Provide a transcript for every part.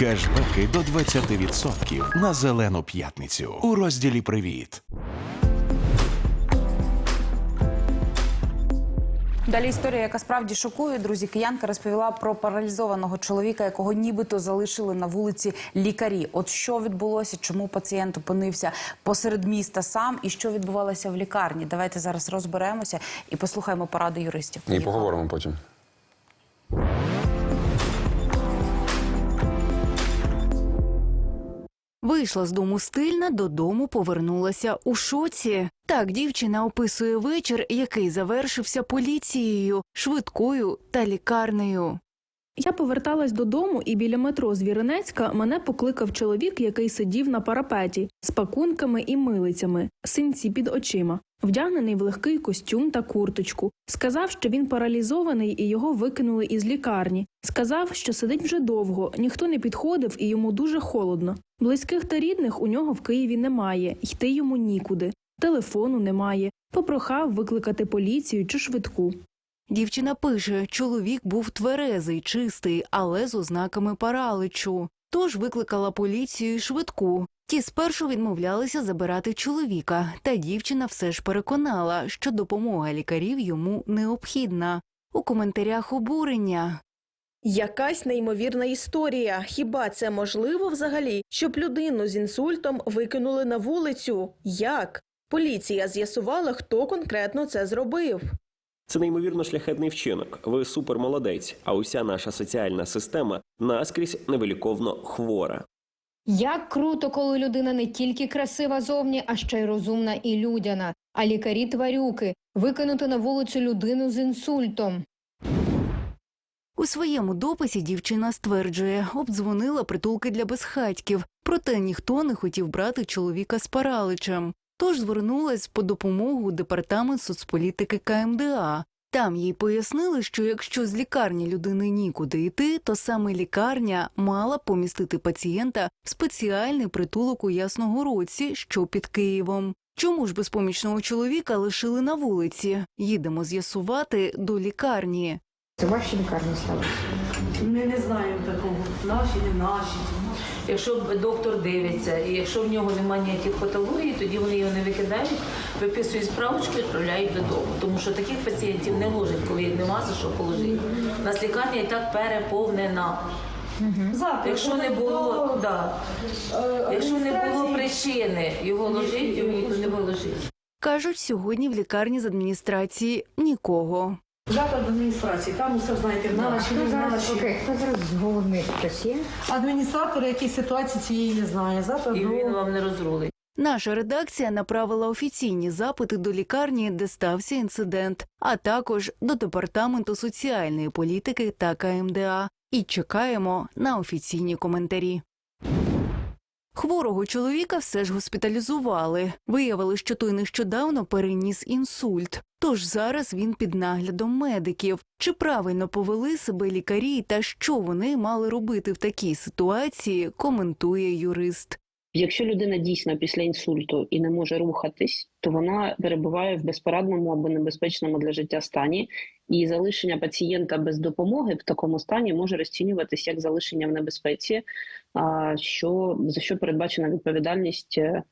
Кешбеки до 20% на зелену п'ятницю у розділі Привіт. Далі історія, яка справді шокує, друзі. Киянка розповіла про паралізованого чоловіка, якого нібито залишили на вулиці лікарі. От що відбулося, чому пацієнт опинився посеред міста сам і що відбувалося в лікарні. Давайте зараз розберемося і послухаємо поради юристів. І поговоримо потім. Вийшла з дому стильна, додому повернулася у шоці. Так дівчина описує вечір, який завершився поліцією, швидкою та лікарнею. Я поверталась додому, і біля метро Звіринецька мене покликав чоловік, який сидів на парапеті з пакунками і милицями, синці під очима, вдягнений в легкий костюм та курточку. Сказав, що він паралізований і його викинули із лікарні. Сказав, що сидить вже довго, ніхто не підходив і йому дуже холодно. Близьких та рідних у нього в Києві немає, йти йому нікуди. Телефону немає. Попрохав викликати поліцію чи швидку. Дівчина пише, чоловік був тверезий, чистий, але з ознаками параличу. Тож викликала поліцію і швидку. Ті спершу відмовлялися забирати чоловіка, та дівчина все ж переконала, що допомога лікарів йому необхідна. У коментарях обурення. Якась неймовірна історія. Хіба це можливо взагалі, щоб людину з інсультом викинули на вулицю? Як? Поліція з'ясувала, хто конкретно це зробив. Це неймовірно шляхетний вчинок. Ви супермолодець, а уся наша соціальна система наскрізь невиліковно хвора. Як круто, коли людина не тільки красива зовні, а ще й розумна і людяна. А лікарі тварюки викинути на вулицю людину з інсультом. У своєму дописі дівчина стверджує, обдзвонила притулки для безхатьків, проте ніхто не хотів брати чоловіка з параличем. Тож звернулась по допомогу департамент соцполітики КМДА. Там їй пояснили, що якщо з лікарні людини нікуди йти, то саме лікарня мала помістити пацієнта в спеціальний притулок у Ясногородці, що під Києвом. Чому ж безпомічного чоловіка лишили на вулиці? Їдемо з'ясувати до лікарні. Це в вашій лікарні сталося? Ми не знаємо такого, наші, не наші. Якщо доктор дивиться, і якщо в нього немає ніяких патологій, тоді вони його не викидають, виписують справочку і відправляють додому. Тому що таких пацієнтів не ложать, коли їх нема за що положити. У нас лікарня і так переповнена. Якщо не було, да. якщо не було причини його ложити, його ніхто не виложить. Кажуть, сьогодні в лікарні з адміністрації нікого. Заклад адміністрації, там усе знаєте, наші, Хто не наші. окей, хто зараз з хтось є? Адміністратор, який ситуації цієї не знає. Завтра І він вам не розрулить. Наша редакція направила офіційні запити до лікарні, де стався інцидент, а також до департаменту соціальної політики та КМДА. І чекаємо на офіційні коментарі. Хворого чоловіка все ж госпіталізували. Виявили, що той нещодавно переніс інсульт. Тож зараз він під наглядом медиків. Чи правильно повели себе лікарі та що вони мали робити в такій ситуації, коментує юрист. Якщо людина дійсно після інсульту і не може рухатись, то вона перебуває в безпорадному або небезпечному для життя стані, і залишення пацієнта без допомоги в такому стані може розцінюватися як залишення в небезпеці, що за що передбачена відповідальність. е,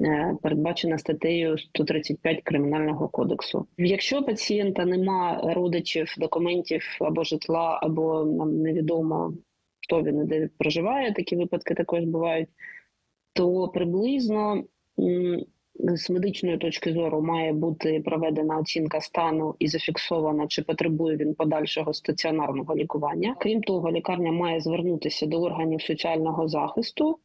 е, Передбачена статтею 135 кримінального кодексу. Якщо пацієнта нема родичів, документів або житла, або нам невідомо хто він і де проживає, такі випадки також бувають то приблизно з медичної точки зору має бути проведена оцінка стану і зафіксована, чи потребує він подальшого стаціонарного лікування. Крім того, лікарня має звернутися до органів соціального захисту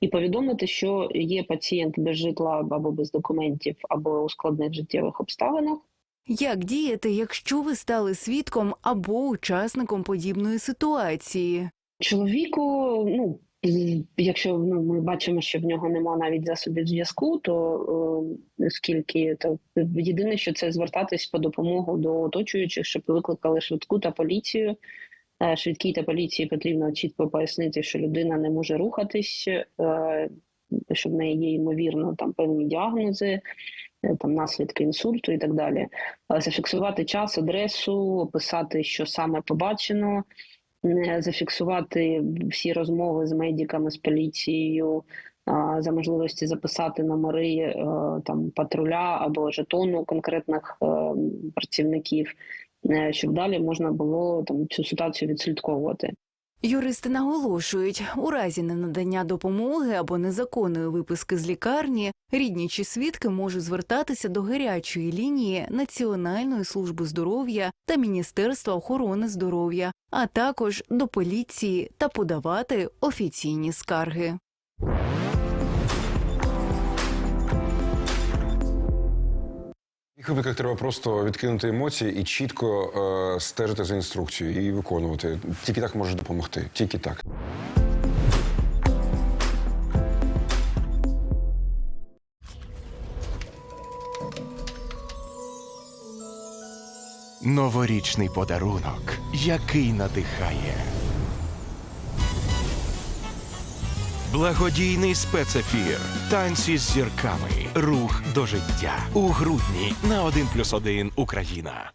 і повідомити, що є пацієнт без житла або без документів, або у складних життєвих обставинах. Як діяти, якщо ви стали свідком або учасником подібної ситуації? Чоловіку, ну якщо ну, ми бачимо, що в нього немає навіть засобів зв'язку, то е, оскільки то єдине, що це звертатись по допомогу до оточуючих, щоб викликали швидку та поліцію. Е, Швидкій та поліції потрібно чітко пояснити, що людина не може рухатись, е, що в неї є ймовірно там певні діагнози, е, там наслідки інсульту і так далі. Зафіксувати час, адресу, описати, що саме побачено. Не зафіксувати всі розмови з медиками, з поліцією, за можливості записати номери е, там патруля або жетону конкретних е, працівників, е, щоб далі можна було там цю ситуацію відслідковувати. Юристи наголошують, у разі ненадання допомоги або незаконної виписки з лікарні рідні чи свідки можуть звертатися до гарячої лінії Національної служби здоров'я та Міністерства охорони здоров'я, а також до поліції та подавати офіційні скарги. В випадках треба просто відкинути емоції і чітко е, стежити за інструкцією і виконувати. Тільки так може допомогти. Тільки так. Новорічний подарунок, який надихає. Благодійний спецефір. Танці з зірками. Рух до життя. У грудні на 1+,1 Україна.